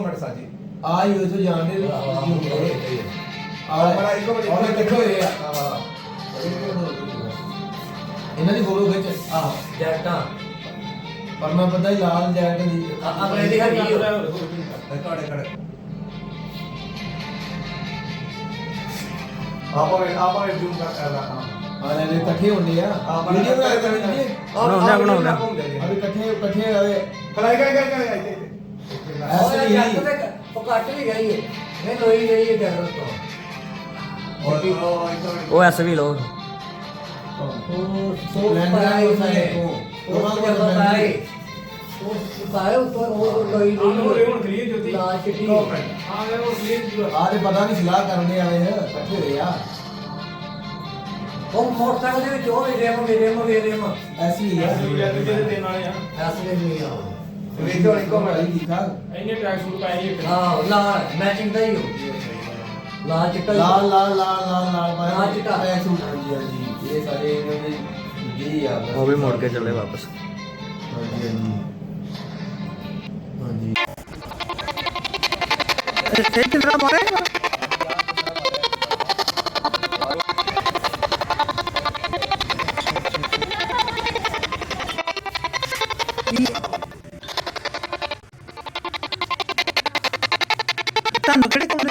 Minute ਸਾਜੀ। ਆ ਉਸ ਜਾਣਦੇ ਆ ਆਹ ਬੜਾ ਇੱਕੋ ਮਿੰਟ ਉਹਨੇ ਕਿੱਥੇ ਹੋਏ ਆ? ਇਹਨਾਂ ਦੀ ਫੋਟੋ ਖਿੱਚ। ਆਹ ਜੈਕਟਾਂ। ਪਰ ਮੈਂ ਪਤਾ ਹੀ ਲਾਲ ਜੈਕਟ ਦੀ ਆ- ਆਪਣੇ ਦੀ ਹੈਗੀ ਓ। ਕੜੇ ਕੜੇ ਆਪਾਂ ਆਪਾਂ ਜ਼ੂਮ ਕਰ ਕਰਦਾ ਹਾਂ ਆ ਲੈ ਇਕੱਠੇ ਹੁੰਦੇ ਆ। ਵੀਡੀਓ ਬਣਾ ਕੇ ਬਣਾਉਂਦੇ ਵੀਡੀਓ ਬਣਾਉਂਦੇ ਬਣਾਉਂਦੇ ਅਭੀ ਇਕੱਠੇ ਇਕੱਠੇ ਆਵੇ ਕਰ ਕਰ ਕਰ ਇੱਥੇ। ਉਹ ਐਸੇ ਵੀ ਨਹੀਂ ਲੋ ਉਹ ਸਾਰੇ ਉਹ ਲੈਂਡ ਪਾਈ ਉਹ ਹੁਣ ਕਲੀਅਰ ਜੋਤੀ ਲਾਲ ਚਿੱਟੀ ਆ ਉਹ ਕਲੀਅਰ ਜੂਗਾ ਆ ਪਤਾ ਨਹੀਂ ਸਲਾਹ ਕਰਨ ਦੇ ਆਵੇ ਹੈ ਇਕੱਠੇ ਹੋਏ ਆ। ਉਹ ਮੋਟਰਸਾਈਕਲ ਦੇ ਵਿੱਚ ਉਹ ਵੀ ਰੇਮ ਰੇਮ ਰੇਮ। ਐਸੀ ਹੀ ਆ ਦੇ ਆ। ਨਹੀਂ ਆ। ਵੇਖੋ ਇੱਕੋ ਮਿੰਟ ਠੀਕ ਠਾਕ ਇੰਨੇ ਟਰੈਕ ਸੂਟ ਪਾਏ ਇੱਕ ਹਾਂ ਲਾਲ ਮੈਚਿੰਗ ਦਾ ਹੀ ਹੋ ਲਾਲ ਚਿੱਟਾ ਹੀ। ਲਾਲ ਲਾਲ ਲਾਲ ਲਾਲ ਲਾਲ ਪਾਇਆ ਲਾਲ ਚਿੱਟਾ। ਇਹ ਸੂਟ ਹਾਂਜੀ ਹਾਂਜੀ ਇਹ ਸਾਰੇ ਇਹਨਾਂ ਦੇ ਜੀ ਆ ਉਹ ਵੀ ਮੁੜ ਕੇ ਚੱਲੇ ਵਾਪਸ ਹਾਂਜੀ ਹਾਂਜੀ ਹਾਂਜੀ ਇੱਥੇ ਕਿੰਨਾ ਮਾਰੇ ਤੁਹਾਨੂੰ ਕਿਹੜੇ ਕਮਰੇ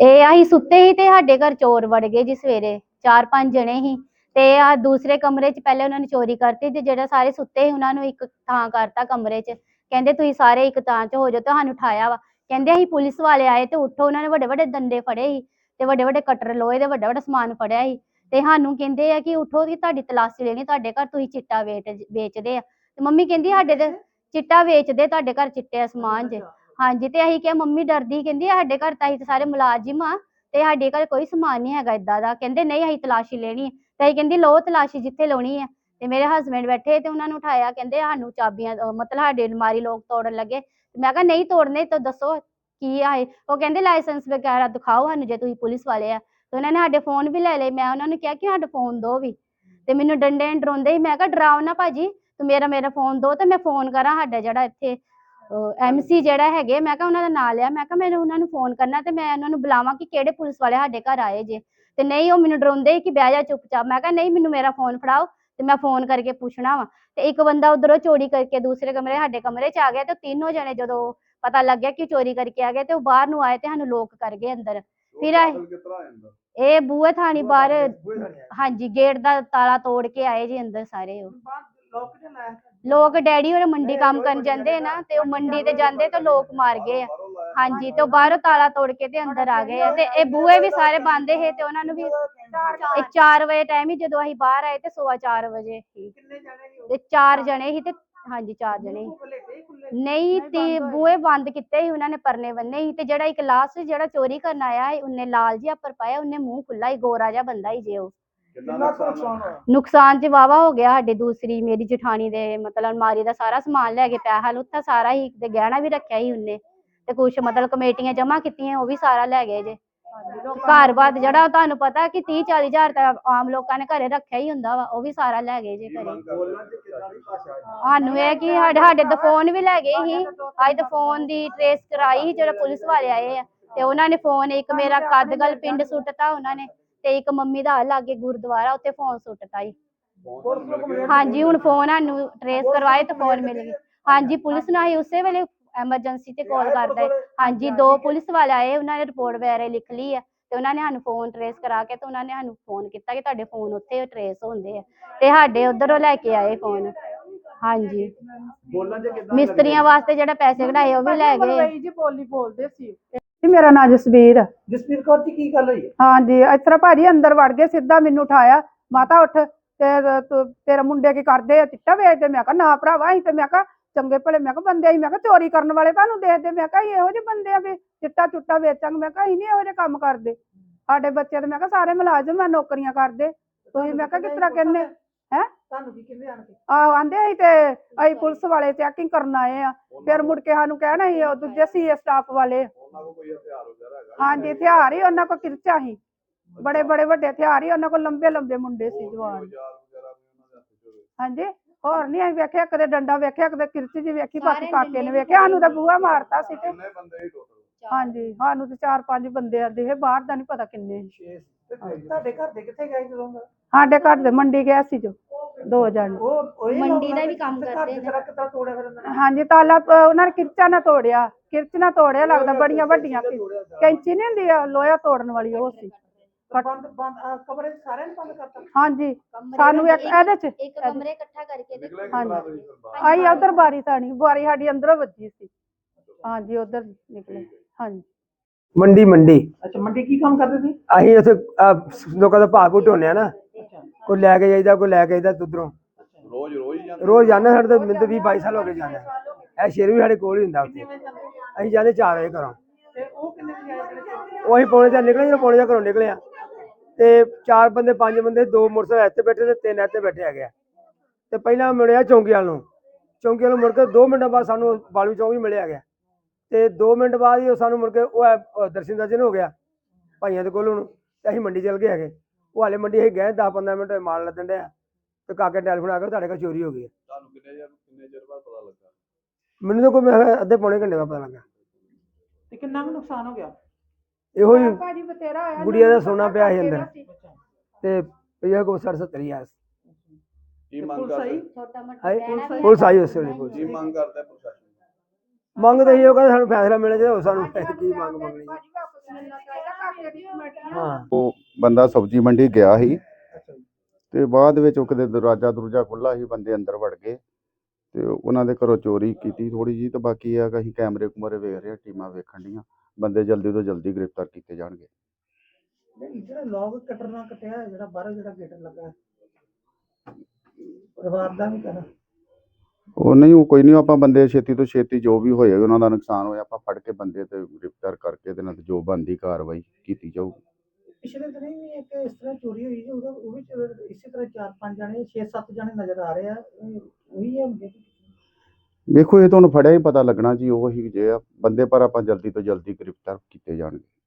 ਇਹ ਅਸੀਂ ਸੁੱਤੇ ਸੀ ਤੇ ਸਾਡੇ ਘਰ ਚੋਰ ਵੜ ਗਏ ਜੀ ਸਵੇਰੇ, ਚਾਰ ਪੰਜ ਜਣੇ ਸੀ ਤੇ ਆ ਦੂਸਰੇ ਕਮਰੇ 'ਚ ਪਹਿਲੇ ਉਹਨਾਂ ਨੇ ਚੋਰੀ ਕਰਤੀ ਤੇ ਜਿਹੜੇ ਸਾਰੇ ਸੁੱਤੇ ਸੀ ਉਹਨਾਂ ਨੂੰ ਇੱਕ ਥਾਂ ਕਰਤਾ ਕਮਰੇ 'ਚ। ਕਹਿੰਦੇ ਤੁਸੀਂ ਸਾਰੇ ਇੱਕ ਥਾਂ 'ਚ ਹੋ ਜਾਓ, ਤੁਹਾਨੂੰ ਉਠਾਇਆ ਵਾ। ਕਹਿੰਦੇ ਅਸੀਂ ਪੁਲਿਸ ਵਾਲੇ ਆਏ ਤੇ ਉੱਠੋ, ਉਹਨਾਂ ਨੇ ਵੱਡੇ ਵੱਡੇ ਡੰਡੇ ਫੜੇ ਸੀ ਤੇ ਵੱਡੇ ਵੱਡੇ ਕਟਰ ਲੋਹੇ ਦੇ ਵੱਡਾ ਵੱਡਾ ਸਮਾਨ ਫੜਿਆ ਸੀ। ਤੇ ਸਾਨੂੰ ਕਹਿੰਦੇ ਆ ਕਿ ਉੱਠੋ ਕਿ ਤੁਹਾਡੀ ਤਲਾਸ਼ੀ ਲੈਣੀ, ਤੁਹਾਡੇ ਘਰ ਤੁਸੀਂ ਚਿੱਟਾ ਵੇਚ, ਵੇਚਦੇ ਆ। ਤੇ ਮੰਮੀ ਕਹਿੰਦੀ ਸਾਡੇ ਤੇ ਚਿੱਟਾ ਵੇਚਦੇ, ਤੁਹਾਡੇ ਘਰ ਚਿੱਟੇ ਦਾ ਸਮਾਨ ਹਾਂਜੀ, ਤੇ ਅਸੀਂ ਕਿਹਾ, ਮੰਮੀ ਡਰਦੀ, ਕਹਿੰਦੀ ਸਾਡੇ ਘਰ ਤਾਂ ਅਸੀਂ ਤਾਂ ਸਾਰੇ ਮੁਲਾਜ਼ਮ ਆ, ਤੇ ਸਾਡੇ ਘਰ ਕੋਈ ਸਮਾਨ ਨਹੀਂ ਹੈਗਾ ਇਦਾਂ ਦਾ। ਕਹਿੰਦੇ, ਨਹੀਂ, ਅਸੀਂ ਤਲਾਸ਼ੀ ਲੈਣੀ ਹੈ ਤੇ ਅਸੀਂ ਕਹਿੰਦੀ, ਲਓ, ਤਲਾਸ਼ੀ ਜਿੱਥੇ ਲਾਉਣੀ ਹੈ ਤੇ ਮੇਰੇ ਹਸਬੰਡ ਬੈਠੇ ਤੇ ਉਹਨਾਂ ਨੂੰ ਉਠਾਇਆ, ਕਹਿੰਦੇ, ਸਾਨੂੰ ਚਾਬੀਆਂ, ਅਹ, ਮਤਲਬ ਸਾਡੇ ਅਲਮਾਰੀ ਲੋਕ ਤੋੜਨ ਲੱਗੇ। ਤੇ ਮੈਂ ਕਿਹਾ, ਨਹੀਂ ਤੋੜਨੇ, ਤਾਂ ਦੱਸੋ ਕੀ ਆ ਇਹ? ਉਹ ਕਹਿੰਦੇ, ਲਾਇਸੈਂਸ ਵਗੈਰਾ ਦਿਖਾਓ ਸਾਨੂੰ ਜੇ ਤੁਸੀਂ ਪੁਲਿਸ ਵਾਲੇ ਆ। ਤੇ ਉਹਨਾਂ ਨੇ ਸਾਡੇ ਫੋਨ ਵੀ ਲੈ ਲਏ। ਮੈਂ ਉਹਨਾਂ ਨੂੰ ਕਿਹਾ ਕਿ ਸਾਡਾ ਫੋਨ ਦਿਓ ਵੀ। ਤੇ ਮੈਨੂੰ ਡੰਡੇ ਡਰਾਉਂਦੇ ਸੀ। ਮੈਂ ਕਿਹਾ, ਡਰਾਓ ਨਾ ਭਾਜੀ, ਤੂੰ ਮੇਰਾ ਮੇਰਾ ਫੋਨ ਦਿਓ ਤੇ ਮੈਂ ਫੋਨ ਕਰਾਂ ਸਾਡਾ ਜਿਹੜਾ ਇੱਥੇ ਐਮਸੀ ਜਿਹੜਾ ਹੈਗੇ ਮੈਂ ਕਿਹਾ ਉਹਨਾਂ ਦਾ ਨਾਂ ਲਿਆ ਮੈਂ ਕਿਹਾ ਮੈਨੂੰ ਉਹਨਾਂ ਨੂੰ ਫੋਨ ਕਰਨਾ ਤੇ ਮੈਂ ਉਹਨਾਂ ਨੂੰ ਬੁਲਾਵਾਂ ਕਿ ਕਿਹੜੇ ਪੁਲਿਸ ਵਾਲੇ ਸਾਡੇ ਘਰ ਆਏ ਜੇ। ਤੇ ਨਹੀਂ ਉਹ ਮੈਨੂੰ ਡਰਾਉਂਦੇ ਕਿ ਬਹਿ ਜਾ ਚੁੱਪਚਾਪ। ਮੈਂ ਕਿਹਾ ਨਹੀਂ ਮੈਨੂੰ ਮੇਰਾ ਫੋਨ ਫੜਾਓ ਤੇ ਮੈਂ ਫੋਨ ਕਰਕੇ ਪੁੱਛਣਾ ਵਾ। ਤੇ ਇੱਕ ਬੰਦਾ ਉਧਰੋਂ ਚੋਰੀ ਕਰਕੇ ਦੂਸਰੇ ਕਮਰੇ ਸਾਡੇ ਕਮਰੇ 'ਚ ਆ ਗਿਆ ਤੇ ਤਿੰਨੋਂ ਜਣੇ ਜਦੋਂ ਪਤਾ ਲੱਗਿਆ ਕਿ ਚੋਰੀ ਕਰਕੇ ਆ ਗਏ ਤੇ ਉਹ ਬਾਹਰ ਨੂੰ ਆਏ ਤੇ ਸਾਨੂੰ ਲੋਕ ਕਰ ਗਏ ਅੰਦਰ। ਫਿਰ ਆਏ ਇਹ ਬੂਹੇ ਥਾਣੀ ਬਾਹਰ ਹਾਂਜੀ ਗੇਟ ਦਾ ਤਾਲਾ ਤੋੜ ਕੇ ਆਏ ਜੀ ਅੰਦਰ ਸਾਰੇ ਉਹ। ਲੋਕ ਡੈਡੀ ਹੋਰ ਮੰਡੀ ਕੰਮ ਕਰਨ ਜਾਂਦੇ ਨਾ ਤੇ ਉਹ ਮੰਡੀ ਤੇ ਜਾਂਦੇ ਤੇ ਲੋਕ ਮਾਰ ਗਏ ਆ। ਹਾਂਜੀ ਤੇ ਉਹ ਬਾਹਰੋਂ ਤਾਲਾ ਤੋੜ ਕੇ ਤੇ ਅੰਦਰ ਆ ਗਏ ਆ। ਤੇ ਇਹ ਬੂਹੇ ਵੀ ਸਾਰੇ ਬੰਦ ਸੀ ਤੇ ਉਹਨਾਂ ਨੂੰ ਵੀ ਇਹ 4 ਵਜੇ ਟਾਈਮ ਹੀ ਜਦੋਂ ਅਸੀਂ ਬਾਹਰ ਆਏ ਤੇ ਸਵਾ 4 ਵਜੇ। ਸੀ ਤੇ ਚਾਰ ਜਣੇ ਸੀ ਤੇ ਹਾਂਜੀ ਚਾਰ ਜਣੇ ਨਹੀਂ ਤੇ ਬੂਹੇ ਬੰਦ ਕੀਤੇ ਸੀ ਉਹਨਾਂ ਨੇ ਪਰਨੇ ਬੰਨੇ ਸੀ ਤੇ ਜਿਹੜਾ ਇੱਕ ਲਾਸਟ ਜਿਹੜਾ ਚੋਰੀ ਕਰਨ ਆਇਆ ਉਹਨੇ ਲਾਲ ਜਿਹਾ ਪਰ ਪਾਇਆ ਉਹਨੇ ਮੂੰਹ ਖੁੱਲਾ ਹੀ ਗੋਰਾ ਜਿਹਾ ਬੰਦਾ ਹੀ ਜੇ ਉਹ। ਨੁਕਸਾਨ ਚ ਵਾਵਾ ਹੋ ਗਿਆ ਸਾਡੇ ਦੂਸਰੀ ਮੇਰੀ ਜਠਾਣੀ ਦੇ ਮਤਲਬ ਅਲਮਾਰੀ ਦਾ ਸਾਰਾ ਸਮਾਨ ਲੈ ਕੇ ਪੈਸਾ ਲੁੱਟਾ ਸਾਰਾ ਹੀ ਤੇ ਗਹਿਣਾ ਵੀ ਰੱਖਿਆ ਸੀ ਉਹਨੇ ਤੇ ਕੁਛ ਮਤਲਬ ਕਮੇਟੀਆਂ ਜਮ੍ਹਾਂ ਕੀਤੀਆਂ ਉਹ ਵੀ ਸਾਰਾ ਲੈ ਗਏ ਜੇ। ਘਰ ਬਾਦ ਜਿਹੜਾ ਤੁਹਾਨੂੰ ਪਤਾ ਕਿ 30 40 ਹਜ਼ਾਰ ਤਾਂ ਆਮ ਲੋਕਾਂ ਨੇ ਘਰੇ ਰੱਖਿਆ ਹੀ ਹੁੰਦਾ ਵਾ ਉਹ ਵੀ ਸਾਰਾ ਲੈ ਗਏ ਜੇ ਘਰੇ। ਸਾਨੂੰ ਇਹ ਕਿ ਸਾਡੇ ਸਾਡੇ ਤਾਂ ਫੋਨ ਵੀ ਲੈ ਗਏ ਸੀ। ਅੱਜ ਤਾਂ ਫੋਨ ਦੀ ਟ੍ਰੇਸ ਕਰਾਈ ਸੀ ਜਿਹੜਾ ਪੁਲਿਸ ਵਾਲੇ ਆਏ ਆ ਤੇ ਉਹਨਾਂ ਨੇ ਫੋਨ ਇੱਕ ਮੇਰਾ ਕਦਗਲ ਪਿੰਡ ਸੁੱਟਤਾ ਉਹਨਾਂ ਨੇ। ਤੇ ਇੱਕ ਮੰਮੀ ਦਾ ਲਾਗੇ ਗੁਰਦੁਆਰਾ ਉੱਥੇ ਫੋਨ ਸੁੱਟਤਾ ਸੀ ਹਾਂਜੀ ਹੁਣ ਫੋਨ ਸਾਨੂੰ ਟ੍ਰੇਸ ਕਰਵਾਏ ਤੇ ਫੋਨ ਮਿਲ ਗਏ ਹਾਂਜੀ ਪੁਲਿਸ ਨਾਲ ਹੀ ਉਸੇ ਵੇਲੇ ਐਮਰਜੈਂਸੀ ਤੇ ਕਾਲ ਕਰਦਾ ਹੈ। ਹਾਂਜੀ ਦੋ ਪੁਲਿਸ ਵਾਲੇ ਆਏ ਉਹਨਾਂ ਨੇ ਰਿਪੋਰਟ ਵਗੈਰਾ ਲਿਖ ਲਈ ਹੈ ਤੇ ਉਹਨਾਂ ਨੇ ਸਾਨੂੰ ਫੋਨ ਟਰੇਸ ਕਰਾ ਕੇ ਤੇ ਉਹਨਾਂ ਨੇ ਸਾਨੂੰ ਫੋਨ ਕੀਤਾ ਕਿ ਤੁਹਾਡੇ ਫੋਨ ਉੱਥੇ ਟਰੇਸ ਹੁੰਦੇ ਆ ਤੇ ਸਾਡੇ ਉਧਰੋਂ ਲੈ ਕੇ ਆਏ ਫੋਨ ਹਾਂਜੀ। ਬੋਲਣ ਚ ਕਿੱਦਾਂ ਮਿਸਤਰੀਆਂ ਵਾਸਤੇ ਜਿਹੜੇ ਪੈਸੇ ਕਢਾਏ ਉਹ ਵੀ ਲੈ ਗਏ। ਮਲਵਈ ਜੀ ਬੋਲੀ ਬੋਲਦੇ ਸੀ। ਜੀ ਮੇਰਾ ਨਾਂ ਜਸਵੀਰ ਆ। ਜਸਪੀਰ ਕੌਰ ਜੀ ਕੀ ਗੱਲ ਹੋਈ? ਹਾਂਜੀ ਇਸ ਤਰ੍ਹਾਂ ਭਾਜੀ ਅੰਦਰ ਵੜ ਗਏ ਸਿੱਧਾ ਮੈਨੂੰ ਉਠਾਇਆ। ਮਾਤਾ ਉੱਠ ਤੇ ਤੂੰ- ਤੇਰੇ ਮੁੰਡੇ ਕੀ ਕਰਦੇ ਆ? ਚਿੱਟਾ ਵੇਚਦੇ। ਮੈਂ ਕਿਹਾ ਨਾ ਭਰਾਵਾ ਅਸੀਂ ਤੇ ਮੈਂ ਕਿਹਾ ਚੰਗੇ ਭਲੇ ਮੈਂ ਕਿਹਾ ਬੰਦੇ ਅਸੀਂ ਮੈਂ ਕਿਹਾ ਚੋਰੀ ਕਰਨ ਵਾਲੇ ਤੁਹਾਨੂੰ ਦੇਖਦੇ। ਮੈਂ ਕਿਹਾ ਅਸੀਂ ਇਹੋ ਜਿਹੇ ਬੰਦੇ ਆ ਵੀ ਚਿੱਟਾ ਚੁੱਟਾ ਵੇਚਾਂਗੇ। ਮੈਂ ਕਿਹਾ ਅਸੀਂ ਨਹੀਂ ਇਹੋ ਜਿਹੇ ਕੰਮ ਕਰਦੇ। ਸਾਡੇ ਬੱਚੇ ਤੇ ਮੈਂ ਕਿਹਾ ਸਾਰੇ ਮੁਲਾਜ਼ਮ ਆ ਨੌਕਰੀਆਂ ਕਰਦੇ। ਤੁਸੀਂ ਮੈਂ ਕਿਹਾ ਕਿਸ ਤਰ੍ਹਾਂ ਕਹਿੰਦੇ? ਹੈ? ਤੁਹਾਨੂੰ ਕੀ ਕਹਿੰਦੇ ਆਣ ਕੇ? ਆਹੋ ਆਂਦੇ ਅਸੀਂ ਤੇ ਅਸੀਂ ਪੁਲਿਸ ਵਾਲੇ ਚੈਕਿੰਗ ਕਰਨ ਆਏ ਆ। ਫਿਰ ਮੁੜ ਕੇ ਸਾਨੂੰ ਕਹਿਣਾ ਸੀ ਉਹ ਦੂਜੇ ਸੀ ਸਟਾਫ ਵਾਲੇ। ਉਹਨਾਂ ਕੋਲ ਕੋਈ ਹਥਿਆਰ ਵਗੈਰਾ ਹੈਗਾ? ਹਾਂਜੀ ਹਥਿਆਰ ਹੀ ਉਹਨਾਂ ਕੋਲ ਕਿਰਚਾ ਸੀ। ਬੜੇ ਬੜੇ ਵੱਡੇ ਹਥਿਆਰ ਹੀ ਉਹਨਾਂ ਕੋਲ ਲੰਬੇ ਲੰਬੇ ਮੁੰਡੇ ਸੀ ਜਵਾਨ। ਔਜ਼ਾਰ ਵਗੈਰਾ ਵੀ ਉਹਨਾਂ ਦੇ ਹੱਥ ਚ ਹੋਵੇ ਹਾਂਜੀ ਹੋਰ ਨਹੀਂ ਅਸੀਂ ਵੇਖਿਆ ਕਦੇ ਡੰਡਾ ਵੇਖਿਆ ਕਦੇ ਕਿਰਚ ਜੀ ਵੇਖੀ ਬਾਕੀ ਸਾਰੇ ਕਾਕੇ ਨੇ ਡੰਡੇ ਵੇਖਿਆ ਸਾਨੂੰ ਤਾਂ ਬੂਹਾ ਮਾਰਤਾ ਸੀ ਤੇ। ਕਿੰਨੇ ਬੰਦੇ ਹੀ ਟੋਟਲ ਹਾਂਜੀ ਸਾਨੂੰ ਤੇ ਚਾਰ ਪੰਜ ਬੰਦੇ ਆ ਦੇ ਬਾਹਰ ਦਾ ਨਹੀਂ ਪਤਾ ਕਿੰਨੇ। ਸੀ। ਤੁਹਾਡੇ ਘਰ ਦੇ ਕਿੱਥੇ ਗਏ ਜਦੋਂ? ਸਾਡੇ ਘਰ ਦੇ ਮੰਡੀ ਗਿਆ ਸੀ ਜੋ। ਦੋ ਜਣ। ਉਹ ਉਹੀ ਮੰਡੀ ਦਾ ਵੀ ਕੰਮ ਕਰਦੇ ਨੇ। ਕਿਤਰਾ ਕਿਤਰਾ ਤੋੜਿਆ ਫਿਰ ਉਹਨਾਂ ਨੇ? ਹਾਂਜੀ ਤਾਲਾ ਉਹਨਾਂ ਨੇ ਕਿਰਚਾ ਨਾ ਤੋੜਿਆ। ਕਿਰਚ ਨਾ ਤੋੜਿਆ ਲੱਗਦਾ ਬੜੀਆਂ ਵੱਡੀਆਂ ਕਿ- ਕੈਂਚੀ ਨਹੀਂ ਹੁੰਦੀ ਆ ਲੋਹਾ ਤੋੜਨ ਵਾਲੀ ਉਹ ਸੀ। ਬੰਦ ਬੰਦ ਅਹ ਕਮਰੇ 'ਚ ਸਾਰਿਆਂ ਨੇ ਬੰਦ ਕਰਤਾ? ਹਾਂਜੀ ਕਮਰੇ ਸਾਨੂੰ ਇੱਕ ਇਹਦੇ ਚ ਇੱਕ ਕਮਰੇ ਇਕੱਠਾ ਕਰਕੇ ਤੇ ਨਿਕਲੇ ਹਾਂਜੀ। ਕਿੰਨਾ ਤੁਸੀਂ ਫਿਰ ਬਾਹਰ? ਆਈ ਉਧਰ ਬਾਰੀ ਸਾਣੀ ਬਾਰੀ ਸਾਡੀ ਅੰਦਰੋਂ ਵੱਜੀ ਸੀ। ਹਾਂਜੀ ਉਧਰ ਨਿਕਲੇ। ਹਾਂਜੀ। ਮੰਡੀ ਮੰਡੀ। ਅੱਛਾ ਮੰਡੀ ਕੀ ਕੰਮ ਕਰਦੇ ਸੀ? ਅਸੀਂ ਉੱਥੇ ਆਹ ਲੋਕਾਂ ਦਾ ਭਾਅ ਆ ਨਾ। ਕੋਈ ਲੈ ਕੇ ਜਾਈਦਾ ਕੋਈ ਲੈ ਕੇ ਜਾਈਦਾ ਉਧਰੋਂ। ਰੋਜ਼ ਰੋਜ਼ ਹੀ ਜਾਂਦੇ ਰੋਜ਼ ਜਾਂਦੇ ਸਾਡੇ ਤਾਂ ਤਾਂ 20 22 ਸਾਲ ਹੋ ਗਏ ਜਾਂਦੇ ਇਹ ਸ਼ੇਰ ਵੀ ਸਾਡੇ ਕੋਲ ਹੀ ਹੁੰਦਾ ਉੱਥੇ। ਅਸੀਂ ਜਾਂਦੇ 4 ਵਜੇ ਘਰੋਂ। ਤੇ ਉਹ ਕਿੰਨੇ ਵਜੇ ਆਏ ਜਿਹੜੇ ਚੋਰ? ਉਹ ਅਸੀਂ ਪੌਣੇ ਚਾਰ ਨਿਕਲੇ ਜਦੋਂ ਪੌਣੇ ਚਾਰ ਘਰੋਂ ਨਿਕਲੇ ਆ। ਤੇ ਚਾਰ ਬੰਦੇ ਪੰਜ ਬੰਦੇ ਦੋ ਮੋਟਰਸਾਈਕਲ ਇੱਥੇ ਬੈਠੇ ਤੇ ਤਿੰਨ ਇੱਥੇ ਬੈਠੇ ਹੈਗੇ ਆ। ਤੇ ਪਹਿਲਾਂ ਮਿਲਿਆ ਚੌਂਕੀ ਵਾਲ ਨੂੰ। ਚੌਂਕੀ ਵਾਲ ਮੁੜ ਕੇ 2 ਮਿੰਟਾਂ ਬਾਅਦ ਸਾਨੂੰ ਬਾਲੂ ਚੌਂਕ ਵੀ ਮਿਲਿਆ ਗਿਆ। ਤੇ 2 ਮਿੰਟ ਬਾਅਦ ਹੀ ਉਹ ਸਾਨੂੰ ਮੁੜ ਕੇ ਉਹ ਦਰਸ਼ਨ ਦਰਸ਼ਨ ਹੋ ਗਿਆ ਭਾਈਆਂ ਦੇ ਕੋਲ ਹੁਣ। ਤੇ ਅਸੀਂ ਮੰਡੀ ਚਲ ਗਏ ਹੈਗੇ। ਉਹ ਹਾਲੇ ਮੰਡੀ ਅਸੀਂ ਗਏ 10 15 ਮਿੰਟ ਹੋਏ ਮਾਲ ਲੱਦਣ ਡਿਆ। ਤੇ ਕਾਕੇ ਟੈਲੀਫੋਨ ਆ ਗਿਆ ਤੁਹਾਡੇ ਕੋਲ ਚੋਰੀ ਹੋ ਗਈ ਹੈ। ਤੁਹਾਨੂੰ ਕਿੰਨੇ ਚਿਰ ਕਿੰਨੇ ਚਿਰ ਬਾਅਦ ਪਤਾ ਲੱਗਾ? ਮੈਨੂੰ ਤਾਂ ਕੋਈ ਮੈਂ ਕਿਹਾ ਅੱਧੇ ਪੌਣੇ ਘੰਟੇ ਬਾਅਦ ਪਤਾ ਲੱਗਾ। ਤੇ ਕਿੰਨਾ ਕੁ ਨੁਕਸਾਨ ਹੋ ਗਿਆ? ਇਹੋ ਹੀ ਭਾਜੀ ਬਤੇਰਾ ਹੋਇਆ ਗੁੜੀਆ ਦਾ ਸੋਨਾ ਪਿਆ ਸੀ ਅੰਦਰ। ਤੇ ਇਹ ਕੋ 60 70 ਹਜ਼ਾਰ ਕੀ ਮੰਗ ਪੁਲਿਸ ਆਈ? ਕਰਦੇ? ਛੋਟਾ ਮੋਟਾ ਹਾਏ, ਗਹਿਣਾ ਵੀ ਪੁਲਿਸ ਆਈ। ਉਸੇ ਵੇਲੇ ਪੁਲਿਸ। ਕੀ ਮੰਗ ਕਰਦੇ ਪ੍ਰਸ਼ਾਸਨ ਮੰਗ ਤਾਂ ਇਹੋ ਕਹਿੰਦੇ ਸਾਨੂੰ ਫੈਸਲਾ ਮਿਲਣਾ ਚਾਹੀਦਾ ਹੋਰ ਸਾਨੂੰ ਕੀ ਮੰਗ ਮੰਗਣੀ ਹਾਂ। ਉਹ ਬੰਦਾ ਸਬਜ਼ੀ ਮੰਡੀ ਗਿਆ ਸੀ। ਤੇ ਬਾਅਦ ਵਿੱਚ ਉਹ ਕਿਤੇ ਦਰਵਾਜ਼ਾ ਦਰੂਜਾ ਖੁੱਲਾ ਸੀ ਬੰਦੇ ਅੰਦਰ ਵੜ ਗਏ। ਤੇ ਉਹਨਾਂ ਦੇ ਘਰੋਂ ਚੋਰੀ ਕੀਤੀ ਥੋੜੀ ਜੀ ਤੇ ਬਾਕੀ ਆ ਕਿ ਅਸੀਂ ਕੈਮਰੇ ਕੁਮਰੇ ਵੇਖ ਰਹੇ ਟੀਮਾਂ ਵੇਖਣ ਡੀਆਂ ਬੰਦੇ ਜਲਦੀ ਤੋਂ ਜਲਦੀ ਗ੍ਰਿਫਤਾਰ ਕੀਤੇ ਜਾਣਗੇ। ਨਹੀਂ ਜਿਹੜਾ ਲੋਗ ਕਟਰ ਨਾਲ ਕਟਿਆ ਹੈ, ਜਿਹੜਾ ਬਾਹਰ ਜਿਹੜਾ ਗੇਟ ਲੱਗਾ ਹੈ। ਪਰਿਵਾਰ ਦਾ ਵੀ ਕਰਾ ਉਹ ਨਹੀਂ ਉਹ ਕੋਈ ਨਹੀਂ ਆਪਾਂ ਬੰਦੇ ਛੇਤੀ ਤੋਂ ਛੇਤੀ ਜੋ ਵੀ ਹੋਏਗਾ ਉਹਨਾਂ ਦਾ ਨੁਕਸਾਨ ਹੋਇਆ ਆਪਾਂ ਫੜ ਕੇ ਬੰਦੇ ਤੇ ਗ੍ਰਿਫਤਾਰ ਕਰਕੇ ਤੇ ਨਾਲ ਜੋ ਬੰਦੀ ਕਾਰਵਾਈ ਕੀਤੀ ਜਾਊਗੀ। ਪਿਛਲੇ ਦਿਨ ਵੀ ਇੱਕ ਇਸ ਤਰ੍ਹਾਂ ਚੋਰੀ ਹੋਈ ਸੀ, ਉਹਦਾ ਉਹ ਵੀ ਚੋਰ- ਇਸੇ ਤਰ੍ਹਾਂ ਚਾਰ ਪੰਜ ਜਣੇ 6-7 ਜਣੇ ਨਜ਼ਰ ਆ ਰਹੇ ਆ ਇਹ ਉਹੀ ਹੋਣਗੇ ਵੇਖੋ ਇਹ ਤੁਹਾਨੂੰ ਫੜਿਆ ਹੀ ਪਤਾ ਲੱਗਣਾ ਜੀ, ਉਹ ਹੀ ਜੇ ਆ, ਬੰਦੇ ਪਰ ਆਪਾਂ ਜਲਦੀ ਤੋਂ ਜਲਦੀ ਗ੍ਰਿਫਤਾਰ ਕੀਤੇ ਜਾਣਗੇ।